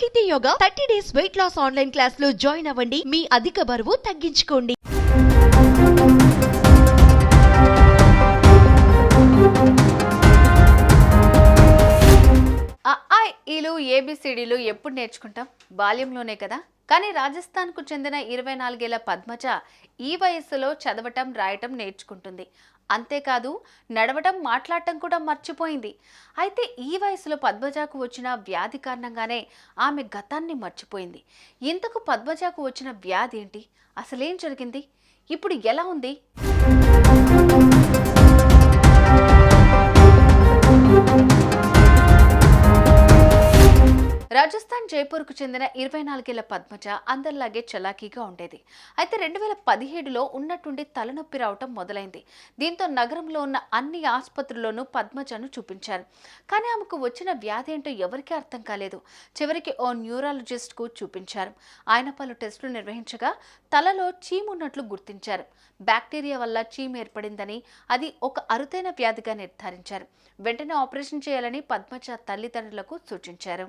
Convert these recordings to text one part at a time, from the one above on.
Sahithi Yoga thirty days weight loss online క్లాస్లో join అవ్వండి. మీ అధిక బరువు తగ్గించుకోండి. ఈలు ఏబిసిడీలు ఎప్పుడు నేర్చుకుంటాం? బాల్యంలోనే కదా? కానీ రాజస్థాన్కు చెందిన ఇరవై నాలుగేళ్ళ పద్మజ ఈ వయస్సులో చదవటం రాయటం నేర్చుకుంటుంది. అంతేకాదు నడవటం మాట్లాడటం కూడా మర్చిపోయింది. అయితే ఈ వయసులో పద్మజాకు వచ్చిన వ్యాధి కారణంగానే ఆమె గతాన్ని మర్చిపోయింది. ఇంతకు పద్మజాకు వచ్చిన వ్యాధి ఏంటి? అసలేం జరిగింది? ఇప్పుడు ఎలా ఉంది? రాజస్థాన్ జైపూర్కు చెందిన ఇరవై నాలుగేళ్ళ పద్మజ అందరిలాగే చలాకీగా ఉండేది. అయితే రెండు వేల పదిహేడులో ఉన్నట్టుండి తలనొప్పి రావటం మొదలైంది. దీంతో నగరంలో ఉన్న అన్ని ఆసుపత్రుల్లోనూ పద్మజను చూపించారు. కానీ ఆమెకు వచ్చిన వ్యాధి ఏంటో ఎవరికీ అర్థం కాలేదు. చివరికి ఓ న్యూరాలజిస్ట్కు చూపించారు. ఆయన పలు టెస్టులు నిర్వహించగా తలలో చీము ఉన్నట్లు గుర్తించారు. బ్యాక్టీరియా వల్ల చీము ఏర్పడిందని అది ఒక అరుదైన వ్యాధిగా నిర్ధారించారు. వెంటనే ఆపరేషన్ చేయాలని పద్మజ తల్లిదండ్రులకు సూచించారు.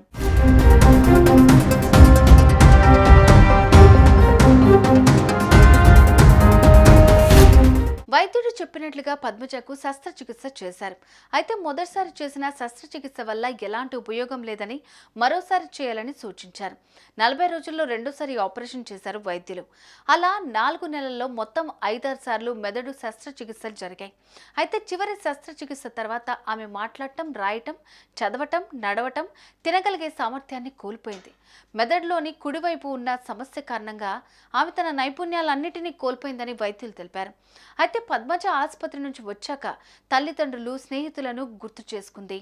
చెప్పినట్లుగా పద్మజకు శస్త్రచికిత్స చేశారు. అయితే మొదటిసారి చేసిన శస్త్రచికిత్స వల్ల ఎలాంటి ఉపయోగం లేదని మరోసారి చేయాలని సూచించారు. నలభై రోజుల్లో రెండోసారి ఆపరేషన్ చేశారు వైద్యులు. అలా నాలుగు నెలల్లో మొత్తం ఐదారు సార్లు మెదడు శస్త్రచికిత్సలు జరిగాయి. అయితే చివరి శస్త్రచికిత్స తర్వాత ఆమె మాట్లాడటం రాయటం చదవటం నడవటం తినగలిగే సామర్థ్యాన్ని కోల్పోయింది. మెదడులోని కుడివైపు ఉన్న సమస్య కారణంగా ఆమె తన నైపుణ్యాలన్నిటినీ కోల్పోయిందని వైద్యులు తెలిపారు. అయితే పద్మజ ఆసుపత్రి నుంచి వచ్చాక తల్లిదండ్రులు స్నేహితులను గుర్తు చేసుకుంది.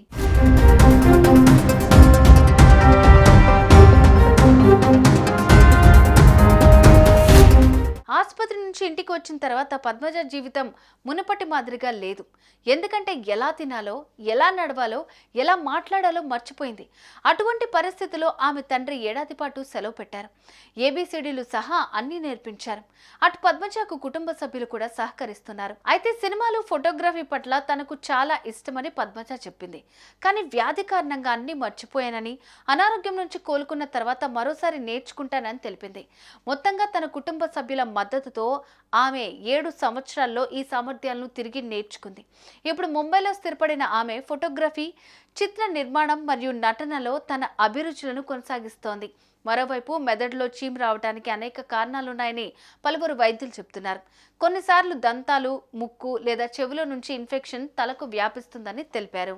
ఆసుపత్రి నుంచి ఇంటికి వచ్చిన తర్వాత పద్మజ జీవితం మునుపటి మాదిరిగా లేదు. ఎందుకంటే ఎలా తినాలో ఎలా నడవాలో ఎలా మాట్లాడాలో మర్చిపోయింది. అటువంటి పరిస్థితిలో ఆమె తండ్రి ఏడాది పాటు సెలవు పెట్టారు. ఏబీసీడీలు సహా అన్నీ నేర్పించారు. అటు పద్మజకు కుటుంబ సభ్యులు కూడా సహకరిస్తున్నారు. అయితే సినిమాలు ఫోటోగ్రఫీ పట్ల తనకు చాలా ఇష్టమని పద్మజ చెప్పింది. కానీ వ్యాధి కారణంగా అన్ని మర్చిపోయానని అనారోగ్యం నుంచి కోలుకున్న తర్వాత మరోసారి నేర్చుకుంటానని తెలిపింది. మొత్తంగా తన కుటుంబ సభ్యుల మద్దతు మద్దతుతో ఆమె ఏడు సంవత్సరాల్లో ఈ సామర్థ్యాలను తిరిగి నేర్చుకుంది. ఇప్పుడు ముంబైలో స్థిరపడిన ఆమె ఫోటోగ్రఫీ చిత్ర నిర్మాణం మరియు నటనలో తన అభిరుచులను కొనసాగిస్తోంది. మరోవైపు మెదడులో చీమ్ రావడానికి అనేక కారణాలున్నాయని పలువురు వైద్యులు చెబుతున్నారు. కొన్నిసార్లు దంతాలు ముక్కు లేదా చెవుల నుంచి ఇన్ఫెక్షన్ తలకు వ్యాపిస్తుందని తెలిపారు.